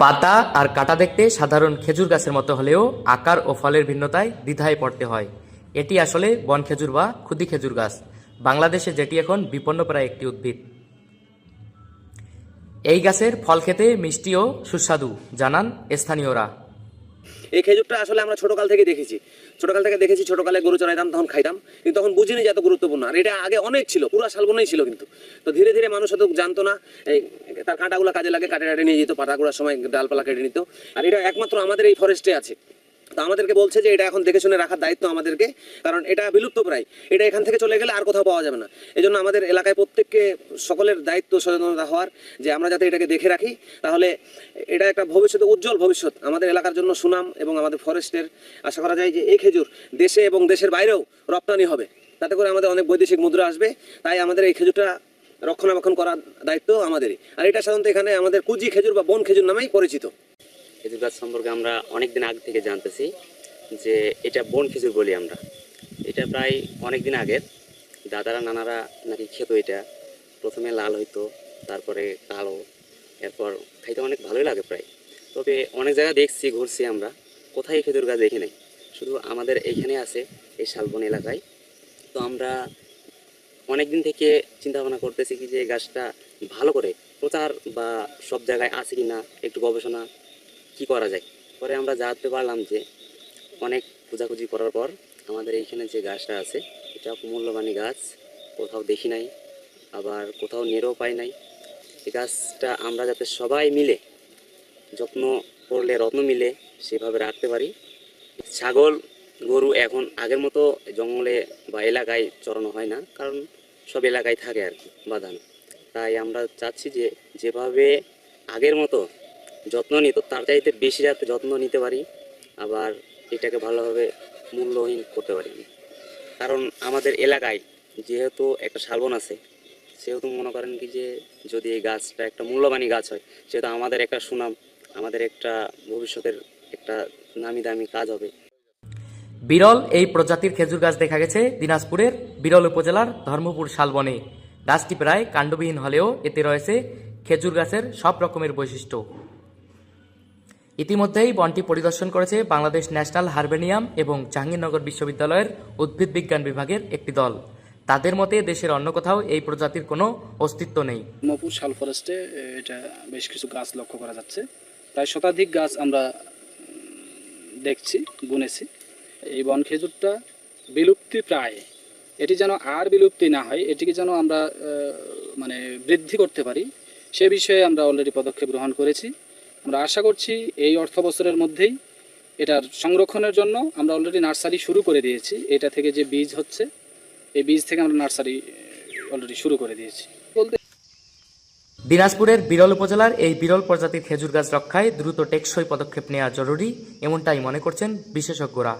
পাতা আর কাটা দেখতে সাধারণ খেজুর গাছের মতো হলেও আকার ও ফলের ভিন্নতায় দ্বিধায় পড়তে হয়। এটি আসলে বন খেজুর বা ক্ষুদি খেজুর গাছ। বাংলাদেশে যেটি এখন বিপন্নপ্রায় একটি উদ্ভিদ। এই গাছের ফল খেতে মিষ্টি ও সুস্বাদু, জানান স্থানীয়রা। এই খেজুরটা আসলে আমরা ছোটকাল থেকে দেখেছি। ছোটকাল থেকে দেখেছি, ছোটকালে গরু চড়াইতাম তখন খাইতাম। কিন্তু তখন বুঝিনি যে এত গুরুত্বপূর্ণ। আর এটা আগে অনেক ছিল, পুরা শালবনেই ছিল কিন্তু। তো ধীরে ধীরে মানুষ হয়তো জানতো না, এই তার কাঁটাগুলো কাজে লাগে, কাটে কাটে নিয়ে যেত, পাতাগুলোর সময় ডালপালা কেটে নিত। আর এটা একমাত্র আমাদের এই ফরেস্টে আছে। তো আমাদেরকে বলছে যে এটা এখন দেখে শুনে রাখার দায়িত্ব আমাদেরকে, কারণ এটা বিলুপ্ত প্রায়। এটা এখান থেকে চলে গেলে আর কোথাও পাওয়া যাবে না। এই জন্য আমাদের এলাকায় প্রত্যেককে সকলের দায়িত্ব সচেতনতা হওয়ার, যে আমরা যাতে এটাকে দেখে রাখি। তাহলে এটা একটা ভবিষ্যতে উজ্জ্বল ভবিষ্যৎ। আমাদের এলাকার জন্য সুনাম এবং আমাদের ফরেস্টের, আশা করা যায় যে এই খেজুর দেশে এবং দেশের বাইরেও রপ্তানি হবে। তাতে করে আমাদের অনেক বৈদেশিক মুদ্রা আসবে। তাই আমাদের এই খেজুরটা রক্ষণাবেক্ষণ করার দায়িত্ব আমাদেরই। আর এটা সাধারণত এখানে আমাদের কুজি খেজুর বা বন খেজুর নামেই পরিচিত। খেজুর গাছ সম্পর্কে আমরা অনেক দিন আগে থেকে জানতেছি যে এটা বন খেজুর বলি আমরা। এটা প্রায় অনেক দিন আগের। দাদারা, নানারা নাকি খেত এটা। প্রথমে লাল হইতো, তারপরে কালো, এরপর খাইতে অনেক ভালোই লাগে প্রায়। তবে অনেক জায়গায় দেখছি, ঘুরছি আমরা, কোথায় খেজুর গাছ দেখি নাই। শুধু আমাদের এইখানে আছে, এই শালবন এলাকায়। তো আমরা অনেক দিন থেকে চিন্তা ভাবনা করতেছি কি যে গাছটা ভালো করে প্রচার বা সব জায়গায় আছে কি না একটু গবেষণা কি করা যায়? পরে আমরা জানতে পারলাম যে অনেক খোঁজাখুঁজি করার পর আমাদের এইখানে যে গাছটা আছে, এটা মূল্যবানী গাছ। কোথাও দেখি নাই, আবার কোথাও নেরও পাই নাই। এই গাছটা আমরা যাতে সবাই মিলে যত্ন করলে, রত্ন মিলে সেভাবে রাখতে পারি। ছাগল, গরু এখন আগের মতো জঙ্গলে বা এলাকায় চড়ানো হয় না, কারণ সব এলাকায় থাকে আর কি বাঁধানো তাই আমরা চাচ্ছি যে যেভাবে আগের মতো যত্ন নিত তার চাইতে বেশি যাতে যত্ন নিতে পারি, আবার এটাকে ভালোভাবে মূল্যহীন করতে পারি। কারণ আমাদের এলাকায় যেহেতু একটা শালবন আছে, সেহেতু মনে করেন কি যে যদি এই গাছটা একটা মূল্যবানী গাছ হয়, সেহেতু আমাদের একটা সুনাম, আমাদের একটা ভবিষ্যতের একটা নামি দামি কাজ হবে। বিরল এই প্রজাতির খেজুর গাছ দেখা গেছে দিনাজপুরের বিরল উপজেলার ধর্মপুর শালবনে। গাছটি প্রায় কাণ্ডবিহীন হলেও এতে রয়েছে খেজুর গাছের সব রকমের বৈশিষ্ট্য। ইতিমধ্যেই বনটি পরিদর্শন করেছে বাংলাদেশ ন্যাশনাল হারবেনিয়াম এবং জাহাঙ্গীরনগর বিশ্ববিদ্যালয়ের উদ্ভিদ বিজ্ঞান বিভাগের একটি দল। তাদের মতে, দেশের অন্য কোথাও এই প্রজাতির কোনো অস্তিত্ব নেই। মপুর শাল ফরেস্টে এটা বেশ কিছু গাছ লক্ষ্য করা যাচ্ছে। প্রায় শতাধিক গাছ আমরা দেখছি, গুনেছি। এই বন খেজুরটা বিলুপ্তি প্রায়। এটি যেন আর বিলুপ্তি না হয়, এটিকে যেন আমরা মানে বৃদ্ধি করতে পারি, সে বিষয়ে আমরা অলরেডি পদক্ষেপ গ্রহণ করেছি। আমরা আশা করছি এই অর্থ বছরের মধ্যেই এটার সংরক্ষণের জন্য আমরা অলরেডি নার্সারি শুরু করে দিয়েছি। এটা থেকে যে বীজ হচ্ছে, এই বীজ থেকে আমরা নার্সারি অলরেডি শুরু করে দিয়েছি। বলতে দিনাজপুরের বিরল উপজেলার এই বিরল প্রজাতির খেজুর গাছ রক্ষায় দ্রুত টেকসই পদক্ষেপ নেওয়া জরুরি, এমনটাই মনে করছেন বিশেষজ্ঞরা।